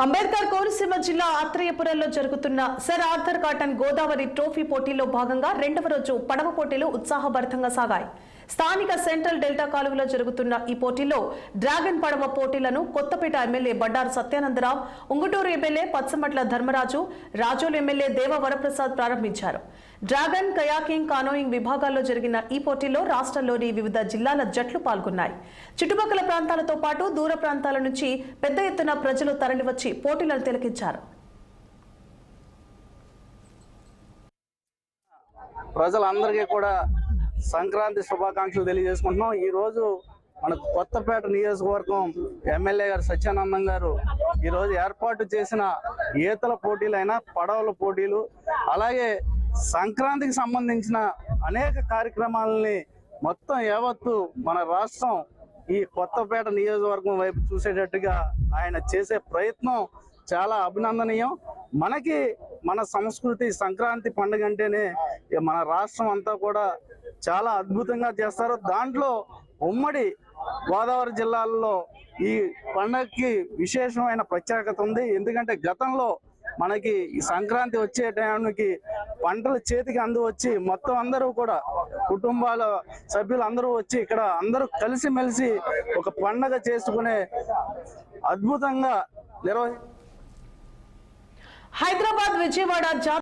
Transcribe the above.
అంబేద్కర్ కోనసీమ జిల్లా ఆత్రేయపురంలో జరుగుతున్న sir Arthur Cotton Godavari trophy పోటీలో భాగంగా రెండవ రోజు పడవ పోటీలు ఉత్సాహభరితంగా సాగాయి. స్థానిక సెంట్రల్ డెల్టా కాలువలో జరుగుతున్న ఈ పోటీలో డ్రాగన్ పడవ పోటీలను Kothapeta MLA Bandaru Satyanandarao Unguturu MLA Pachamatla Dharmaraju Razole MLA Deva Varaprasad ప్రారంభించారు. డ్రాగన్ కయాకింగ్ కానోయింగ్ విభాగాల్లో జరిగిన ఈ పోటీలో రాష్ట్రంలోని వివిధ జిల్లాల జట్లు పాల్గొన్నాయి. చుట్టుపక్కల ప్రాంతాలతో పాటు దూర ప్రాంతాల నుంచి పెద్ద ఎత్తున ప్రజలు తరలివచ్చి పోటీలను తిలకించారు. ప్రజలందరికీ కూడా సంక్రాంతి శుభాకాంక్షలు తెలియజేసుకుంటున్నాం. ఈరోజు మనకు మన కొత్తపేట నియోజకవర్గం ఎమ్మెల్యే గారు సత్యానందం గారు ఈరోజు ఏర్పాటు చేసిన ఈతల పోటీలైనా పడవల పోటీలు అలాగే సంక్రాంతికి సంబంధించిన అనేక కార్యక్రమాలని మొత్తం యావత్తు మన రాష్ట్రం ఈ కొత్తపేట నియోజకవర్గం వైపు చూసేటట్టుగా ఆయన చేసే ప్రయత్నం చాలా అభినందనీయం. మనకి మన సంస్కృతి సంక్రాంతి పండుగ అంటేనే మన రాష్ట్రం అంతా కూడా చాలా అద్భుతంగా చేస్తారు దాంట్లో ఉమ్మడి గోదావరి జిల్లాల్లో ఈ పండగకి విశేషమైన ప్రత్యేకత ఉంది. ఎందుకంటే గతంలో మనకి ఈ సంక్రాంతి వచ్చే టైంకి పంటలు చేతికి అందు వచ్చి మొత్తం అందరూ కూడా కుటుంబాల సభ్యులు అందరూ వచ్చి ఇక్కడ అందరూ కలిసిమెలిసి ఒక పండగ చేసుకునే అద్భుతంగా నిర్వహి హైదరాబాద్ విజయవాడ